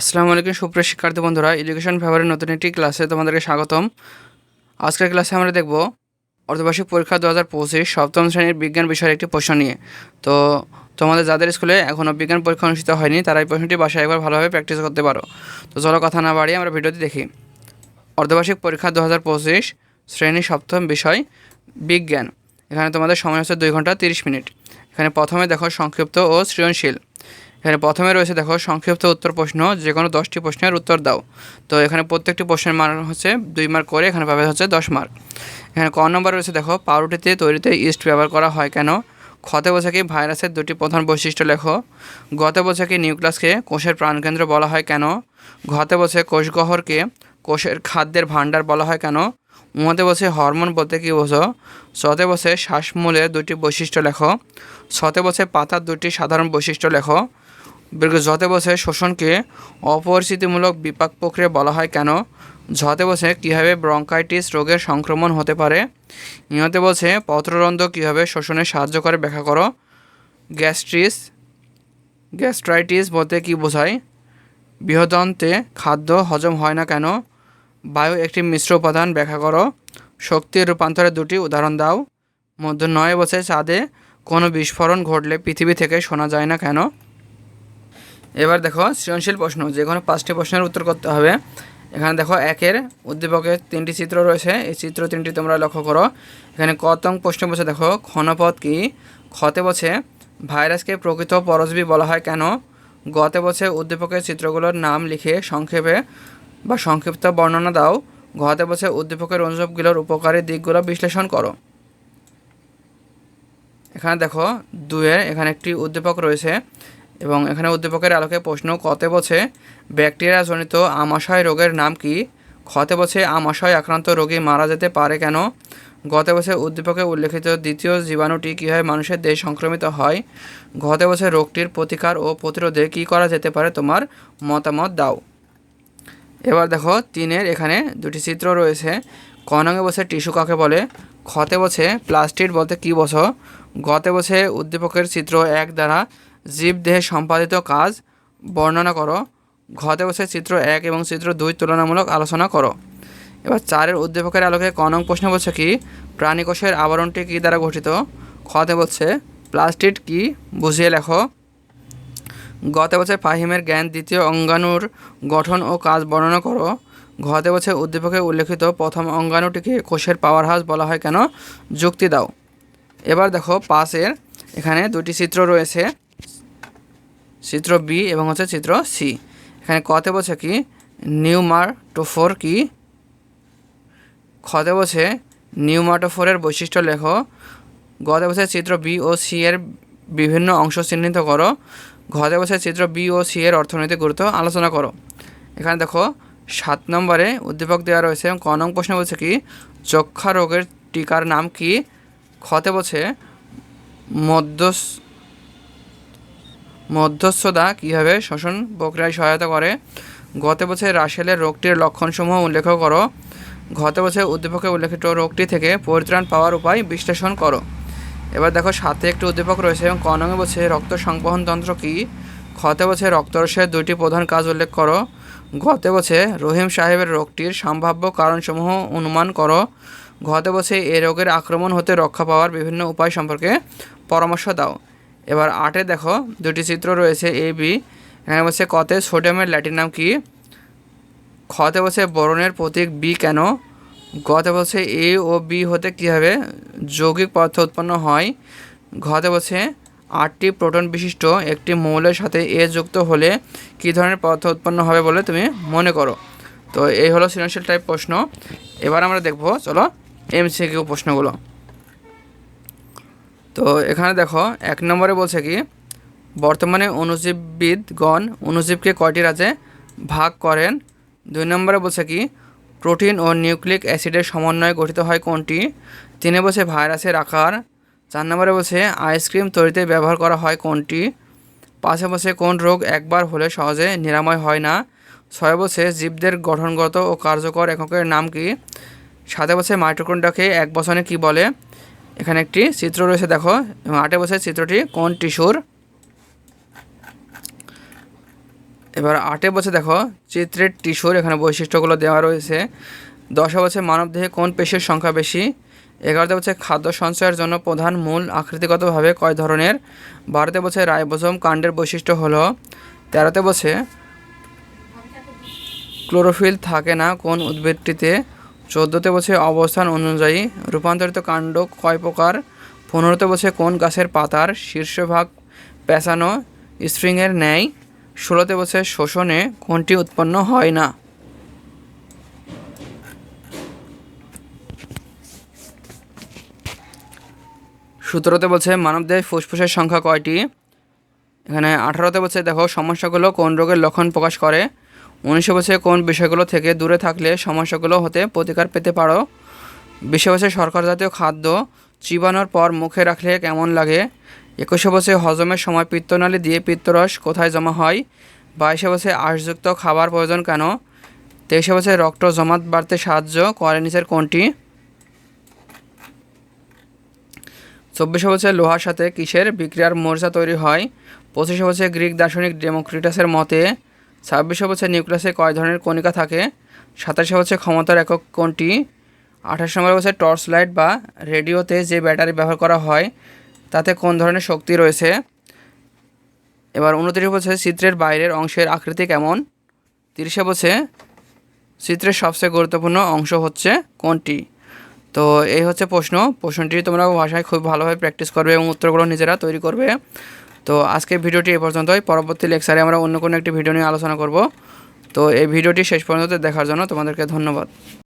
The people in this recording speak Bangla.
আসসালামু আলাইকুম, সুপ্রিয় শিক্ষার্থী বন্ধুরা এডুকেশন ফেভারের নতুন একটি ক্লাসে তোমাদেরকে স্বাগতম। আজকের ক্লাসে আমরা দেখব অর্ধবার্ষিক পরীক্ষা দু হাজার পঁচিশ সপ্তম শ্রেণির বিজ্ঞান বিষয়ের একটি প্রশ্ন নিয়ে। তো তোমাদের যাদের স্কুলে এখনও বিজ্ঞান পরীক্ষা অনুষ্ঠিত হয়নি, তারা এই প্রশ্নটি বাসায় একবার ভালোভাবে প্র্যাকটিস করতে পারো। তো চলো কথা না বাড়িয়ে আমরা ভিডিওটি দেখি। অর্ধবার্ষিক পরীক্ষা দু হাজার পঁচিশ শ্রেণি সপ্তম বিষয়, বিজ্ঞান। এখানে তোমাদের সময় হচ্ছে দুই ঘণ্টা তিরিশ মিনিট। এখানে প্রথমে দেখো সংক্ষিপ্ত ও সৃজনশীল। এখানে প্রথমে রয়েছে, দেখো, সংক্ষিপ্ত উত্তর প্রশ্ন যে কোনো দশটি প্রশ্নের উত্তর দাও। তো এখানে প্রত্যেকটি প্রশ্নের মান হচ্ছে দুই মার্ক করে, এখানে পাবে হচ্ছে দশ মার্ক এখানে ক নম্বর রয়েছে, দেখো, পাউরুটিতে তৈরিতে ইস্ট ব্যবহার করা হয় কেন? ক্ষতে বোঝা কি ভাইরাসের দুটি প্রধান বৈশিষ্ট্য লেখো? গতে বোঝা কি নিউক্লাসকে কোষের প্রাণকেন্দ্র বলা হয় কেন? ঘতে বসে কোষগহরকে কোষের খাদ্যের ভাণ্ডার বলা হয় কেন? উমাতে বসে হরমোন বলতে কী বোঝো? সতে বসে শ্বাসমূলের দুটি বৈশিষ্ট্য লেখো। সতে বসে পাতার দুটি সাধারণ বৈশিষ্ট্য লেখো। যতে বসে শোষণকে অপরিচিতিমূলক বিপাক প্রক্রিয়া বলা হয় কেন? ঝতে বসে কীভাবে ব্রঙ্কাইটিস রোগের সংক্রমণ হতে পারে? ইহতে বসে পত্ররন্ধ্র কীভাবে শোষণে সাহায্য করে ব্যাখ্যা করো। গ্যাস্ট্রিস, গ্যাস্ট্রাইটিস বলতে কী বোঝায়? বৃহদন্তে খাদ্য হজম হয় না কেন? বায়ু একটি মিশ্র উপাদান, ব্যাখ্যা করো। শক্তির রূপান্তরের দুটি উদাহরণ দাও। মধ্য নয় বছর চাঁদে কোনো বিস্ফোরণ ঘটলে পৃথিবী থেকে শোনা যায় না কেন? এবার দেখো সৃজনশীল প্রশ্ন, যে কোনো পাঁচটি প্রশ্নের উত্তর করতে হবে। এখানে দেখো একের উদ্দীপকের তিনটি চিত্র রয়েছে। এই চিত্র তিনটি তোমরা লক্ষ্য করো। এখানে কতং প্রশ্ন বসে দেখো, ক্ষণপথ কি? ক্ষতে বসে ভাইরাসকে প্রকৃত পরজীবী বলা হয় কেন? গতে বসে উদ্দীপকের চিত্রগুলোর নাম লিখে সংক্ষেপে বা সংক্ষিপ্ত বর্ণনা দাও। ঘতে বসে উদ্দীপকের অনুযোগগুলোর উপকারী দিকগুলো বিশ্লেষণ করো। এখানে দেখো দুয়ের এখানে একটি উদ্দীপক রয়েছে। এবং এখানে উদ্দীপকের আলোকে প্রশ্ন, কতে বছে ব্যাকটেরিয়া জনিত আমাশয় রোগের নাম কি? ক্ষতে বছে আমাশয় আক্রান্ত রোগী মারা যেতে পারে কেন? গত বছর উদ্দীপকে উল্লেখিত দ্বিতীয় জীবাণুটি কীভাবে মানুষের দেহ সংক্রমিত হয়? গত বছর রোগটির প্রতিকার ও প্রতিরোধে কী করা যেতে পারে তোমার মতামত দাও। এবার দেখো, তিনের এখানে দুটি চিত্র রয়েছে। কনঙ্গে বসে টিস্যু কাকে বলে? ক্ষতে বসে প্লাস্টিক বলতে কী বসো গতে বসে উদ্দীপকের চিত্র এক দ্বারা জীবদেহে সম্পাদিত কাজ বর্ণনা করো। ঘতে বসে চিত্র এক এবং চিত্র দুই তুলনামূলক আলোচনা করো। এবার চারের উদ্দীপকের আলোকে কনং প্রশ্ন বলছে কি প্রাণীকোষের আবরণটি কী দ্বারা গঠিত? খতে বলছে প্লাস্টিক কি? বুঝিয়ে লেখো। গত বছর ফাহিমের জ্ঞান দ্বিতীয় অঙ্গাণুর গঠন ও কাজ বর্ণনা করো। ঘতে বছর উদ্দীপকে উল্লেখিত প্রথম অঙ্গাণুটিকে কোষের পাওয়ার হাউস বলা হয় কেন? যুক্তি দাও। এবার দেখো পাশের এখানে দুটি চিত্র রয়েছে। চিত্র বি এবং হচ্ছে চিত্র সি এখানে কতে বসে কি? নিউমাটোফোর কি? খতে বসে নিউমাটোফোরের বৈশিষ্ট্য লেখো। গতে বসে চিত্র বি ও সি এর বিভিন্ন অংশ চিহ্নিত করো। ঘতে বসে চিত্র বি ও সি এর অর্থনৈতিক গুরুত্ব আলোচনা করো। এখানে দেখো, সাত নম্বরে উদ্দীপক দেওয়া রয়েছে এবং ক নং প্রশ্ন বলছে কি? যক্ষা রোগের টিকার নাম কি? খতে বলছে মধ্য মধ্যস্থতা কীভাবে শ্বসন প্রক্রিয়ায় সহায়তা করে? গত বছর রাসেলের রোগটির লক্ষণসমূহ উল্লেখ করো। গত বছর উদ্দীপকে উল্লেখিত রোগটি থেকে পরিত্রাণ পাওয়ার উপায় বিশ্লেষণ করো। এবার দেখো, সাথে একটি উদ্দীপক রয়েছে এবং কনঙে বলছে রক্ত সংবহন তন্ত্র কী? ক্ষতে বছর রক্তরসের দুইটি প্রধান কাজ উল্লেখ করো। গতে বছর রহিম সাহেবের রোগটির সম্ভাব্য কারণসমূহ অনুমান করো। গতে বছর এই রোগের আক্রমণ হতে রক্ষা পাওয়ার বিভিন্ন উপায় সম্পর্কে পরামর্শ দাও। এবার আটে দেখো, দুটি চিত্র রয়েছে এ বি এখানে বলছে কতে সোডিয়ামের ল্যাটিন নাম কি? খতে বলছে বরণের প্রতীক বি কেন? গতে বলছে এ ও বি হতে কীভাবে যৌগিক পদার্থ উৎপন্ন হয়। ঘতে বলছে আটটি প্রোটন বিশিষ্ট একটি মৌলের সাথে এ যুক্ত হলে কী ধরনের পদার্থ উৎপন্ন হবে বলে তুমি মনে করো? তো এই হলো সৃজনশীল টাইপ প্রশ্ন। এবার আমরা দেখব, চলো এমসিকিউ প্রশ্নগুলো। তো এখানে দেখো, এক নম্বরে বলছে কি, বর্তমানে অণুজীববিদগণ অণুজীবকে কয়টি রাজ্যে ভাগ করেন? দুই নম্বরে বলছে কি, প্রোটিন ও নিউক্লিক অ্যাসিডের সমন্বয়ে গঠিত হয় কোনটি? তিনে বসে ভাইরাসের আকার। চার নম্বরে বসে আইসক্রিম তৈরিতে ব্যবহার করা হয় কোনটি? পাশে বসে কোন রোগ একবার হলে সহজে নিরাময় হয় না? ছয় বসে জীবদের গঠনগত ও কার্যকর এককের নাম কি? সাথে বসে মাইটোকন্ডাকে এক বছরে কি বলে? এখানে একটি চিত্র রয়েছে, দেখো। এবং আটে বছর চিত্রটি কোন টিস্যুর? এবার আটে বছর দেখো, চিত্রের টিস্যুর এখানে বৈশিষ্ট্যগুলো দেওয়া রয়েছে। দশে বছর মানবদেহে কোন পেশির সংখ্যা বেশি? এগারোতে বছর খাদ্য সঞ্চয়ের জন্য প্রধান মূল আকৃতিগতভাবে কয় ধরনের? বারোতে বছর রাইবোজোম কাণ্ডের বৈশিষ্ট্য হলো, তেরোতে বছর ক্লোরোফিল থাকে না কোন উদ্ভিদটিতে। চোদ্দোতে বছর অবস্থান অনুযায়ী রূপান্তরিত কাণ্ড কয় প্রকার? পনেরোতে বছর কোন গাছের পাতার শীর্ষভাগ পেঁচানো স্প্রিংয়ের ন্যায়? ষোলোতে বছর শোষণে কোনটি উৎপন্ন হয় না? সতেরোতে বলছে মানবদেহে ফুসফুসের সংখ্যা কয়টি? এখানে আঠারোতে বলছে, দেখো, সমস্যাগুলো কোন রোগের লক্ষণ প্রকাশ করে? উনিশে বছর কোন বিষয়গুলো থেকে দূরে থাকলে সমস্যাগুলো হতে প্রতিকার পেতে পারো? বিশে বছর সরকার জাতীয় খাদ্য চিবানোর পর মুখে রাখলে কেমন লাগে? একুশে বছরে হজমের সময় পিত্তনালী দিয়ে পিত্তরস কোথায় জমা হয়? বাইশে বছরে আঁশযুক্ত খাবার প্রয়োজন কেন? তেইশে বছর রক্ত জমাট বাড়তে সাহায্য করে নিচের কোনটি? চব্বিশে বছর লোহার সাথে কিসের বিক্রিয়ার মোর্চা তৈরি হয়? পঁচিশে বছর গ্রিক দার্শনিক ডেমোক্রিটাসের মতে ছাব্বিশে বছর নিউক্লিয়াসে কয় ধরনের কণিকা থাকে। সাতাশে বছর ক্ষমতার একক কোনটি আঠাশ নম্বর বছর টর্চ লাইট বা রেডিওতে যে ব্যাটারি ব্যবহার করা হয়, তাতে কোন ধরনের শক্তি রয়েছে? এবার উনত্রিশ বছর চিত্রের বাইরের অংশের আকৃতি কেমন? তিরিশে বছর চিত্রের সবচেয়ে গুরুত্বপূর্ণ অংশ হচ্ছে কোনটি তো এই হচ্ছে প্রশ্ন। প্রশ্নটি তোমরা ভাষায় খুব ভালোভাবে প্র্যাকটিস করবে এবং উত্তরগুলো নিজেরা তৈরি করবে। তো আজকের ভিডিওটি এ পর্যন্তই। পরবর্তী লেকচারে আমরা অন্য কোনো একটি ভিডিও নিয়ে আলোচনা করব। তো এই ভিডিওটি শেষ পর্যন্ত দেখার জন্য তোমাদেরকে ধন্যবাদ।